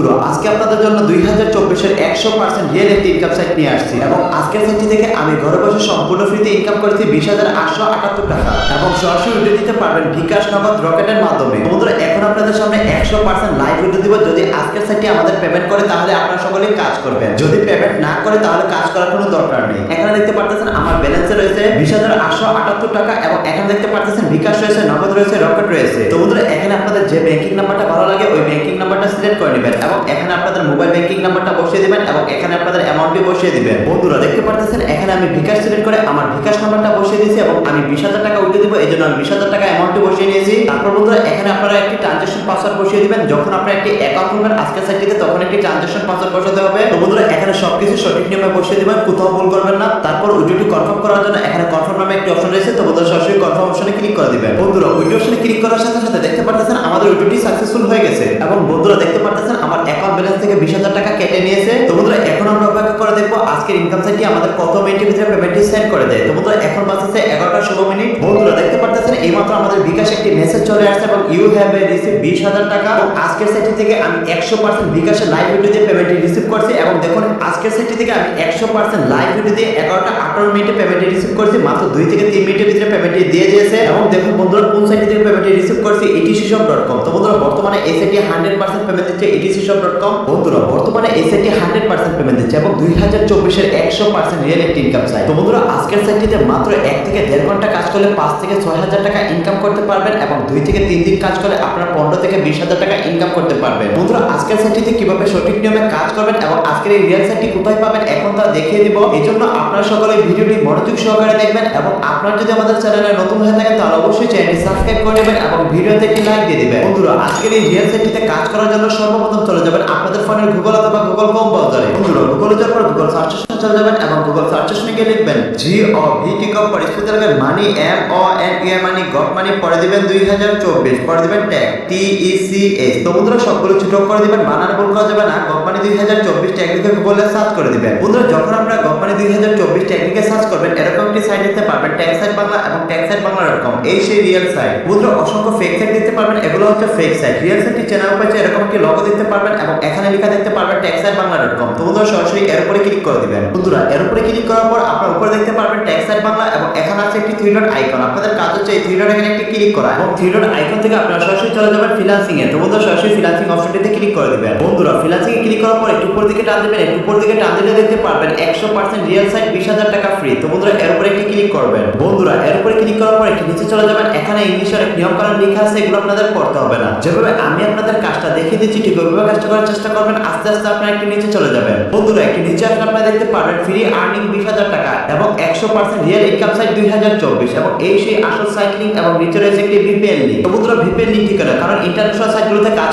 বন্ধুরা, আজকে আপনাদের জন্য দুই হাজার চব্বিশের একশো পার্সেন্ট রিয়েল একটি ইনকাম সাইট নিয়ে আসছি এবং আজকের সাইটটি থেকে আমি ঘরে বসে সম্পূর্ণ ফ্রিতে ইনকাম করেছি বিশ হাজার আটশো আটাত্তর টাকা। এবং সরাসরি ভিডিও দিতে পারবেন বিকাশ নগদ রকেটের মাধ্যমে। বন্ধুরা, এখন আপনাদের সামনে একশো পার্সেন্ট লাইভ ভিডিও দিব। যদি আজকের সাইটটি আমাদের পেমেন্ট করে, তাহলে আপনারা সকলে কাজ করবেন। যদি পেমেন্ট না করে, তাহলে কাজ করার কোনো দরকার নেই। এখানে দেখতে পারতেছেন আমার ব্যালেন্সে রয়েছে বিশ হাজার আটশো আটাত্তর টাকা এবং এখানে দেখতে পারতেছেন বিকাশ রয়েছে, নগদ রয়েছে, রকেট রয়েছে। তো বন্ধুরা, এখানে আপনাদের যে ব্যাংকিং নাম্বারটা ভালো লাগে, ওই ব্যাংকিং নাম্বারটা সিলেক্ট করে নেবেন এবং এখানে আপনাদের মোবাইল ব্যাংকিং নাম্বারটা বসিয়ে দিবেন এবং এখানে আপনাদের অ্যামাউন্টটি বসিয়ে দিবেন। বন্ধুরা, দেখতে পারতেছেন? এখানে আমি বিকাশ সিলেক্ট করে আমার বিকাশ নাম্বারটা বসিয়ে দিয়েছি এবং আমি বিশ টাকা উঠে দিব এই জন্য আমি বিশ টাকা অ্যামাউন্টটি বসিয়ে নিয়েছি। তারপর বন্ধুরা, এখানে আপনারা একটি ট্রানজেকশন পাসওয়ার্ড বসিয়ে দিবেন। যখন আপনারা একটি অ্যাকাউন্ট খুলবেন আজকের সাইটটিতে তখন একটি ট্রানজেকশন পাসওয়ার্ড বসাতে হবে। তো বন্ধুরা, এখানে সবকিছু সঠিক নিয়মে বসিয়ে দিবেন, কোথাও ভুল করবেন না। তারপর উইডিওটি কনফার্ম করার জন্য এখানে কনফার্ম নামে একটি অপশন রয়েছে। তো বন্ধুরা, সরাসরি কনফার্ম অপশনে ক্লিক করে দিবেন। বন্ধুরা উইডিও অপশনে ক্লিক করার সাথে সাথে দেখতে পারতেছেন, আমাদের উইডিওটি সাকসেসফুল হয়ে গেছে। এবং বন্ধুরা, দেখতে পারতেছেন, আমার অ্যাকাউন্ট ব্যালেন্স থেকে বিশ হাজার টাকা কেটে নিয়েছে। তো বন্ধুরা, এখন আমরা অপেক্ষা করে দেখব আজকের ইনকাম সাইটটি আমাদের কত মিনিটের ভিতরে পেমেন্টটি সেন্ড করে দেয়। তো বন্ধুরা, এখন বাজছে এগারোটা ষোলো মিনিট। বন্ধুরা, দেখতে পারতেছেন, এইমাত্র আমাদের বিকাশ একটি মেসেজ চলে আসছে। ইউ হ্যাভ এ রিসিভ বিশ হাজার টাকা। আজকের সাইটটি থেকে আমি একশো পার্সেন্ট বিকাশের লাইভ ভিডিওতে পেমেন্টটি রিসিভ করছি এবং দেখুন, আজকের সাইটটি থেকে আমি একশো পার্সেন্ট লাইভ ভিডিও দিয়ে এগারোটা আঠারো মিনিটে পেমেন্টটি রিসিভ করছি, মাত্র দুই থেকে তিন মিনিটের ভিতরে পেমেন্টটি দিয়ে দিয়েছে। এবং দেখুন বন্ধুরা, কোন সাইটটি থেকে পেমেন্টটি রিসিভ করছি? ইটিসি শপ ডট কম তো বন্ধুরা, বর্তমানে এই সাইটটি হান্ড্রেড পার্সেন্ট পেমেন্ট দিচ্ছে ইটিসি শপ ডট কম বন্ধুরা, বর্তমানে এই সাইটটি হান্ড্রেড পার্সেন্ট পেমেন্ট দিচ্ছে এবং দুই হাজার চব্বিশের একশো পার্সেন্ট রিয়েল একটি ইনকাম সাইট তো বন্ধুরা, আজকের সাইটটিতে মাত্র এক থেকে দেড় ঘণ্টা কাজ করলে পাঁচ থেকে ছয় হাজার টাকা ইনকাম করতে পারবেন এবং দুই থেকে তিন দিন কাজ করলে আপনার পনেরো থেকে বিশ হাজার টাকা ইনকাম করতে পারবেন। বন্ধুরা, আজকের সাইটটিতে কীভাবে সঠিক নিয়মে কাজ করবেন এবং আজকের এই রিয়েল সাইটটি কোথায় পাবেন এখন তা দেখিয়ে দিব। এই জন্য আপনারা সকলে ভিডিওটি মনোযোগ সহকারে দেখবেন এবং আপনার যদি আমাদের চ্যানেলে নতুন হয়ে থাকেন, তাহলে অবশ্যই চ্যানেলটি সাবস্ক্রাইব করে নেবেন এবং ভিডিওতে একটি লাইক দিয়ে দেবেন। বন্ধুরা, আজকের এই রিয়েল সাইটটিতে কাজ করার জন্য সর্বপ্রথম চলে যাবেন আপনাদের ফোনের গুগল অথবা গুগল কম ব্রাউজারে বন্ধুরা গুগলে যাওয়ার পর গুগল সার্চ চলে যাবেন এবং গুগল সার্চ অপশনে গিয়ে লিখবেন জি ও ভি টি কম পরে স্পেশাল লিখবেন money M O N E money got money পরে দিবেন 2024 পরে দিবেন tag T E C S তো বন্ধুরা সবগুলো ছোট করে দিবেন বানান ভুল করা যাবে না গট মানি 2024 ট্যাগ লিখে গুগলে সার্চ করে দিবেন। বন্ধুরা, যখন আপনারা গট মানি 2024 ট্যাগ লিখে সার্চ করবেন, এরকম একটি সাইট দেখতে পারবেন ট্যাগ সাইট বাংলা এবং ট্যাগ সাইট বাংলা.com এই সেই রিয়েল সাইট বন্ধুরা, অসংখ্য ফেক সাইট দেখতে পারবেন এগুলো হচ্ছে ফেক সাইট রিয়েল সাইটটি চ্যানেল পেজে এরকম একটি লোগো দেখতে পারবেন এবং এখানে লেখা দেখতে পারবেন ট্যাগ সাইট বাংলা.com তো সরাসরি ক্লিক করে দিবেন। বন্ধুরা ক্লিক করার পর আপনার উপরে দেখতে পারবেন বাংলা এবং এখানে আছে একটি থ্রি ডট আইকন আপনাদের কাজ হচ্ছে এই থ্রি ডট এখানে একটি ক্লিক করা এবং থ্রি ডট আইকন থেকে আপনারা সরাসরি চলে যাবেন এ। সরাসরি অপশনটিতে ক্লিক করে দিবেন। বন্ধুরা এ ক্লিক করার পর একটু উপর দিকে টান দিবেন। একটু উপর দিকে টান দিলে দেখতে পারবেন 100% রিয়েল সাইট 20000 টাকা ফ্রি তো বন্ধুরা একটি ক্লিক করবেন। বন্ধুরা এর উপরে ক্লিক করার পর একটু নিচে চলে যাবেন। এখানে ইংলিশের এক নিয়ম কানুন লেখা আছে, এগুলো আপনাদের পড়তে হবে না। যেভাবে আমি আপনাদের কাজটা দেখিয়ে দিচ্ছি, ঠিক ওইভাবে কাজটা করার চেষ্টা করবেন। আস্তে আস্তে আপনারা একটু নিচে চলে যাবেন। বন্ধুরা, একটু নিচে আসলে আপনারা দেখতে পারবেন ফ্রি আর্নিং 20000 টাকা এবং 100% রিয়েল ইনকাম সাইট 2024 এবং এই সেই আসল সাইট লিংক এবং নিচে রয়েছে একটি ভিপিএন লিংক বন্ধুরা ভিপিএন লিংক ঠিকানা কারণ ইন্টারন্যাশনাল সাইটগুলোতে কাজ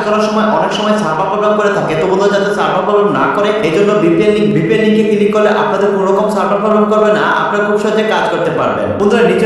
করতে পারবেন। বন্ধুরা, নিচে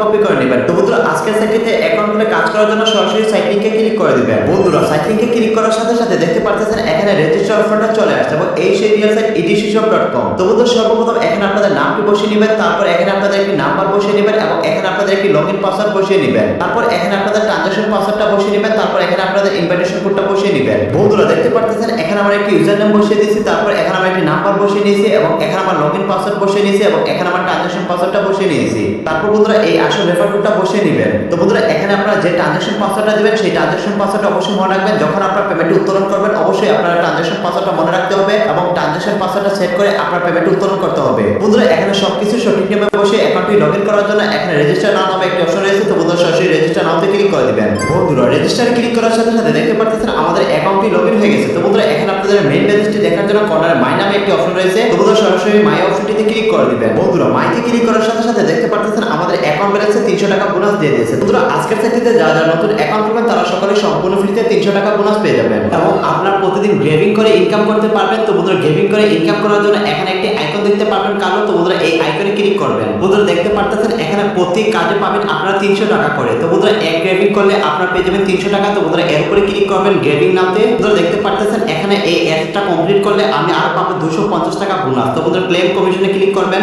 কপি করে নেবেন। তো বন্ধুরা, আজকের সাইটটিতে অ্যাকাউন্ট খুলে কাজ করার জন্য সরাসরি সাইট লিংকে ক্লিক করে দিবেন। বন্ধুরা সাইট লিংকে ক্লিক করার সাথে সাথে দেখতে পাচ্ছেন এখানে রেজিস্টার অপশনটা চলে আসছে এবং এই সেই রিয়েল সাইট edcshop.com তো বন্ধুরা সর্বপ্রথম এখানে আপনাদের নামটি বসিয়ে নেবেন, তারপর এখানে আপনাদের একটি নাম্বার বসিয়ে নেবেন এবং এখানে আপনাদের একটি লগইন পাসওয়ার্ড বসিয়ে নেবেন। তারপর এখানে আপনাদের ট্রানজাকশন পাসওয়ার্ডটা বসিয়ে নেবেন, তারপর এখানে আপনাদের ইনভাইটেশন কোডটা বসিয়ে নেবেন। বন্ধুরা, দেখতে পাচ্ছেন এখানে আমরা একটি ইউজার নেম বসিয়ে দিয়েছি, তারপর এখানে আমরা একটি নাম্বার বসিয়ে নিয়েছি এবং এখানে আমার লগইন পাসওয়ার্ড বসিয়ে নিয়েছি এবং এখানে আমার ট্রানজাকশন পাসওয়ার্ডটা বসিয়ে নিয়েছি। তারপর বন্ধুরা, এই আসল রেফার কোডটা বসিয়ে নেবেন। তো বন্ধুরা, এখানে আপনারা যে ট্রানজাকশন পাসওয়ার্ডটা দিবেন, সেই ট্রানজাকশন পাসওয়ার্ডটা অবশ্যই মনে রাখবেন। যখন আপনারা পেমেন্টটি উত্তোলন করবেন, অবশ্যই আপনারা ট্রানজাকশন পাসওয়ার্ডটা মনে রাখতে হবে এবং ট্রানজাকশন পাসওয়ার্ডটা সেট করে আপনার পেমেন্ট উত্তোলন করতে হবে। বন্ধুরা, এখানে সবকিছু সঠিক নিয়মে বসে অ্যাকাউন্টটি লগইন করার জন্য এখানে রেজিস্টার নাও নামে একটি অপশন রয়েছে, তো বন্ধুরা সরাসরি রেজিস্টার নাওতে ক্লিক করে দিবেন। বন্ধুরা রেজিস্টার ক্লিক করার সাথে সাথে দেখতে পাচ্ছেন আমাদের অ্যাকাউন্টটি লগইন হয়ে গেছে। তো বন্ধুরা, এখানে আপনাদের মেইন দেখার জন্য কর্নারে মাই নামে একটি অপশন রয়েছে। তো বন্ধুরা সরাসরি মাই অপশনটিতে ক্লিক করে দিবেন বন্ধুরা, মাইতে ক্লিক করার সাথে সাথে দেখতে পাচ্ছেন আমাদের অ্যাকাউন্ট ব্যালেন্সে 300 টাকা বোনাস দিয়ে দিয়েছে। বন্ধুরা, আজকের সাইটটিতে যারা যারা নতুন অ্যাকাউন্ট খুলবেন, তারা সকলে সম্পূর্ণ ফ্রিতে 300 টাকা বোনাস পেয়ে যাবেন। এবং আপনার প্রতিদিন গ্রেভিং করে ইনকাম করতে পারবেন। তো বন্ধুরা গ্রেভিং করে ইনকাম করার জন্য এখানে একটি আইকন দেখতে পারবেন কালো। তো বন্ধুরা, এই আইকনে ক্লিক করবেন। বন্ধুরা, দেখতে এখানে প্রতি কাজে পাবেন আপনারা 300 টাকা করে। তো বন্ধুরা, এক গ্রেভিং করলে আপনারা পেয়ে যাবেন 300 টাকা। তো বন্ধুরা, এর উপরে ক্লিক করবেন গ্রেভিং নামতে। বন্ধুরা, দেখতে পারতেছেন, এখানে এই অ্যাডটা কমপ্লিট করলে আমি আর পাবো 250 টাকা বোনাস তো বন্ধুরা ক্লেম কমিশনে ক্লিক করবেন।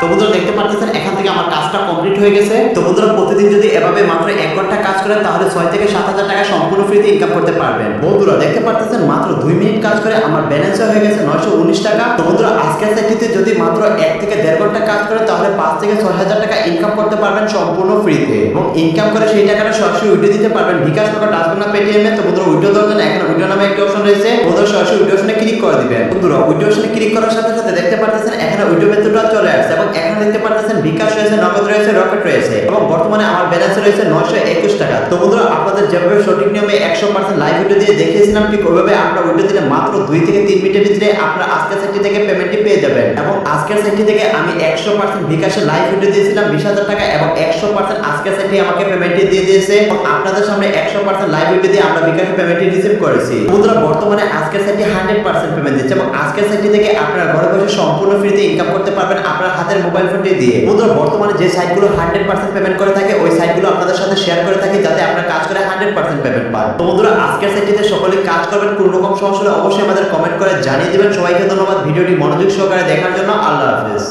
তো বন্ধুরা, দেখতে পাচ্ছেন এখান থেকে আমার কাজটা কমপ্লিট হয়ে গেছে। তো বন্ধুরা, প্রতিদিন যদি এভাবে মাত্র এক ঘণ্টা কাজ করেন, তাহলে ছয় থেকে সাত হাজার টাকা সম্পূর্ণ ফ্রিতে ইনকাম করতে পারবেন। বন্ধুরা, দেখতে পাচ্ছেন মাত্র দুই মিনিট কাজ করে আমার ব্যালেন্স হয়ে গেছে, নয়শো উনিশ টাকা। তো বন্ধুরা, আজকের সাইটটিতে যদি মাত্র এক থেকে দেড় ঘণ্টা কাজ করেন তাহলে পাঁচ থেকে ছয় হাজার টাকা ইনকাম করতে পারবেন সম্পূর্ণ ফ্রিতে এবং ইনকাম করে সেই টাকাটা সরাসরি উইডিও দিতে পারবেন। বিকাশ টাকা ডাস্টবিন না পেটিএম এ, তো বন্ধুরা উইডিও দেওয়ার জন্য এখানে উইডিও নামে একটি অপশন রয়েছে। বন্ধুরা, সরাসরি উইডিও অপশনে ক্লিক করে দিবেন। বন্ধুরা উইডিও অপশনে ক্লিক করার সাথে সাথে দেখতে পাচ্ছেন, এখানে উইডিও মেথডটা চলে আসছে। এবং এখানে দেখতে পাচ্ছেন বিকাশ রয়েছে, নগদ রয়েছে, রকেট রয়েছে এবং বর্তমানে আমার ব্যালেন্স রয়েছে নয়শো একুশ টাকা। তো বন্ধুরা, আপনাদের যেভাবে সঠিক নিয়মে একশো পার্সেন্ট লাইভ ভিডিও দিয়ে দেখিয়েছিলাম, ঠিক ওইভাবে আমরা উইডিও দিলে মাত্র দুই থেকে তিন মিনিটের ভিতরে আপনারা আজকের সেটটি থেকে পেমেন্টটি পেয়ে যাবেন। এবং আজকের সেটটি থেকে আমি একশো পার্সেন্ট বিকাশের লাইভ ভিডিও দিয়েছিলাম বিশ হাজার টাকা এবং একশো পার্সেন্ট আজকের সেটটি আমাকে পেমেন্টটি দিয়ে দিয়েছে। আপনাদের সামনে একশো পার্সেন্ট লাইভ ভিডিও দিয়ে আমরা বিকাশের পেমেন্টটি রিসিভ করেছি। বন্ধুরা, বর্তমানে আজকের সেটটি হান্ড্রেড পার্সেন্ট পেমেন্ট দিচ্ছে এবং আজকের সেটটি থেকে আপনারা ঘরে বসে সম্পূর্ণ ফ্রিতে ইনকাম করতে পারবেন আপনার হাতের মোবাইল ফোনটি দিয়ে বন্ধুরা, বর্তমানে যে সাইটগুলো হান্ড্রেড পার্সেন্ট পেমেন্ট করে থাকে, ওই সাইটগুলো আপনাদের সাথে শেয়ার করে থাকে যাতে আপনার কাজ করে হান্ড্রেড পার্সেন্ট পেমেন্ট পান। তো বন্ধুরা, আজকের সাইটটিতে সকলে কাজ করবেন, কোনো রকম সমস্যা হলে অবশ্যই আমাদের কমেন্ট করে জানিয়ে দেবেন। সবাইকে ধন্যবাদ, ভিডিওটি মনোযোগ সহকারে দেখার জন্য আল্লাহ হাফিজ।